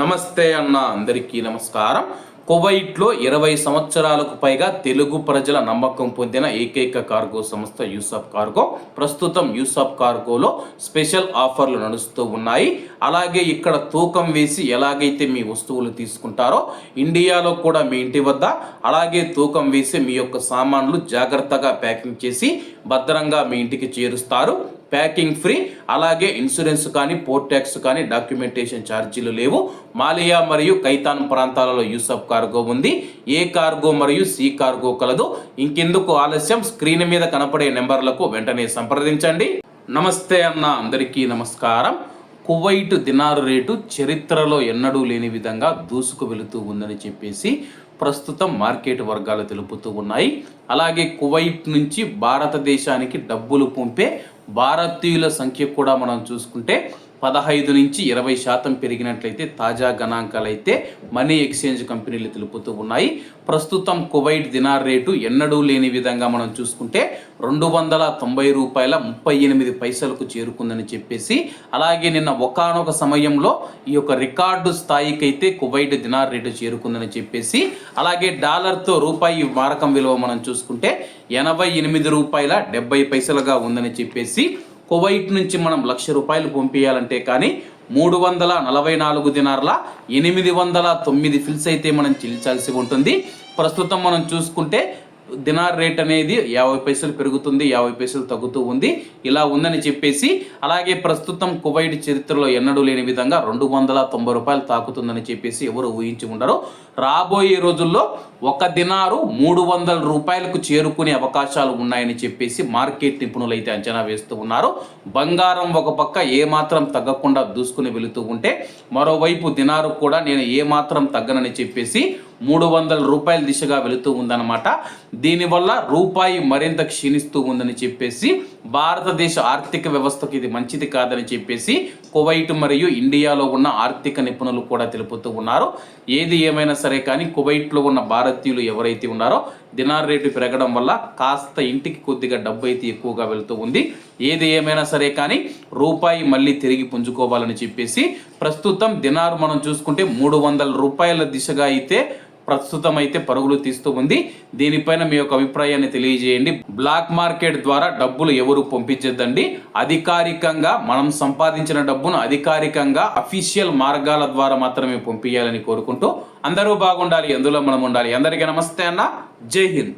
నమస్తే అన్న అందరికీ నమస్కారం. కువైట్లో ఇరవై సంవత్సరాలకు పైగా తెలుగు ప్రజల నమ్మకం పొందిన ఏకైక కార్గో సంస్థ యూసఫ్ కార్గో. ప్రస్తుతం యూసఫ్ కార్గోలో స్పెషల్ ఆఫర్లు నడుస్తూ ఉన్నాయి. అలాగే ఇక్కడ తూకం వేసి ఎలాగైతే మీ వస్తువులు తీసుకుంటారో ఇండియాలో కూడా మీ ఇంటి వద్ద అలాగే తూకం వేసి మీ యొక్క సామాన్లు జాగ్రత్తగా ప్యాకింగ్ చేసి భద్రంగా మీ ఇంటికి చేరుస్తారు. ప్యాకింగ్ ఫ్రీ అలాగే ఇన్సూరెన్స్ కానీ పోర్ట్ ట్యాక్స్ కానీ డాక్యుమెంటేషన్ ఛార్జీలు లేవు. మాలియా మరియు కైతాన్ ప్రాంతాలలో యూసఫ్ కార్గో ఉంది. ఏ కార్గో మరియు సి కార్గో కలదు. ఇంకెందుకు ఆలస్యం? స్క్రీన్ మీద కనపడే నెంబర్లకు వెంటనే సంప్రదించండి. నమస్తే అన్న అందరికీ నమస్కారం. కువైట్ దినారు రేటు చరిత్రలో ఎన్నడూ లేని విధంగా దూసుకు వెళుతూ ఉందని చెప్పేసి ప్రస్తుతం మార్కెట్ వర్గాలు తెలుపుతూ ఉన్నాయి. అలాగే కువైట్ నుంచి భారతదేశానికి డబ్బులు పంపే భారతీయుల సంఖ్య కూడా మనం చూసుకుంటే పదహైదు నుంచి ఇరవై శాతం పెరిగినట్లయితే తాజా గణాంకాలైతే మనీ ఎక్స్చేంజ్ కంపెనీలు తెలుపుతూ ఉన్నాయి. ప్రస్తుతం కువైట్ దినార్ రేటు ఎన్నడూ లేని విధంగా మనం చూసుకుంటే రెండు వందల తొంభై రూపాయల ముప్పై ఎనిమిది పైసలకు చేరుకుందని చెప్పేసి అలాగే నిన్న ఒకానొక సమయంలో ఈ యొక్క రికార్డు స్థాయికైతే కువైట్ దినార్ రేటు చేరుకుందని చెప్పేసి అలాగే డాలర్తో రూపాయి మారకం విలువ మనం చూసుకుంటే ఎనభై ఎనిమిది రూపాయల డెబ్బై పైసలుగా ఉందని చెప్పేసి కువైట్ నుంచి మనం లక్ష రూపాయలు పంపించాలంటే కానీ మూడు వందల నలభై నాలుగు దినార్ల ఎనిమిది వందల తొమ్మిది ఫిల్స్ అయితే మనం చెల్లించాల్సి ఉంటుంది. ప్రస్తుతం మనం చూసుకుంటే దినార్ రేట్ అనేది యాభై పైసలు పెరుగుతుంది యాభై పైసలు తగ్గుతూ ఉంది. ఇలా ఉందని చెప్పేసి అలాగే ప్రస్తుతం కువైట్ చరిత్రలో ఎన్నడూ లేని విధంగా రెండు వందల తొంభై రూపాయలు తాకుతుందని చెప్పేసి ఎవరు ఊహించి ఉండరు. రాబోయే రోజుల్లో ఒక దినారు మూడు వందల రూపాయలకు చేరుకునే అవకాశాలు ఉన్నాయని చెప్పేసి మార్కెట్ నిపుణులు అయితే అంచనా వేస్తూ ఉన్నారు. బంగారం ఒక పక్క ఏమాత్రం తగ్గకుండా దూసుకుని వెళుతూ ఉంటే మరోవైపు దినారు కూడా నేను ఏమాత్రం తగ్గనని చెప్పేసి మూడు వందల రూపాయల దిశగా వెళుతూ ఉందన్నమాట. దీనివల్ల రూపాయి మరింత క్షీణిస్తూ ఉందని చెప్పేసి భారతదేశ ఆర్థిక వ్యవస్థకు ఇది మంచిది కాదని చెప్పేసి కువైట్ మరియు ఇండియాలో ఉన్న ఆర్థిక నిపుణులు కూడా తెలుపుతూ ఉన్నారు. ఏది ఏమైనా సరే కానీ కువైట్లో ఉన్న భారతీయులు ఎవరైతే ఉన్నారో దినార్ రేటు పెరగడం వల్ల కాస్త ఇంటికి కొద్దిగా డబ్బు అయితే ఎక్కువగా వెళ్తూ ఉంది. ఏది ఏమైనా సరే కానీ రూపాయి మళ్ళీ తిరిగి పుంజుకోవాలని చెప్పేసి ప్రస్తుతం దినారు మనం చూసుకుంటే మూడు వందల రూపాయల దిశగా అయితే ప్రస్తుతం అయితే పరుగులు తీస్తూ ఉంది. దీనిపైన మీ యొక్క అభిప్రాయాన్ని తెలియజేయండి. బ్లాక్ మార్కెట్ ద్వారా డబ్బులు ఎవరు పంపించద్దండి. అధికారికంగా మనం సంపాదించిన డబ్బును అధికారికంగా అఫీషియల్ మార్గాల ద్వారా మాత్రమే పంపించాలని కోరుకుంటూ అందరూ బాగుండాలి ఎందులో మనం ఉండాలి. అందరికీ నమస్తే అన్న. జై హింద్.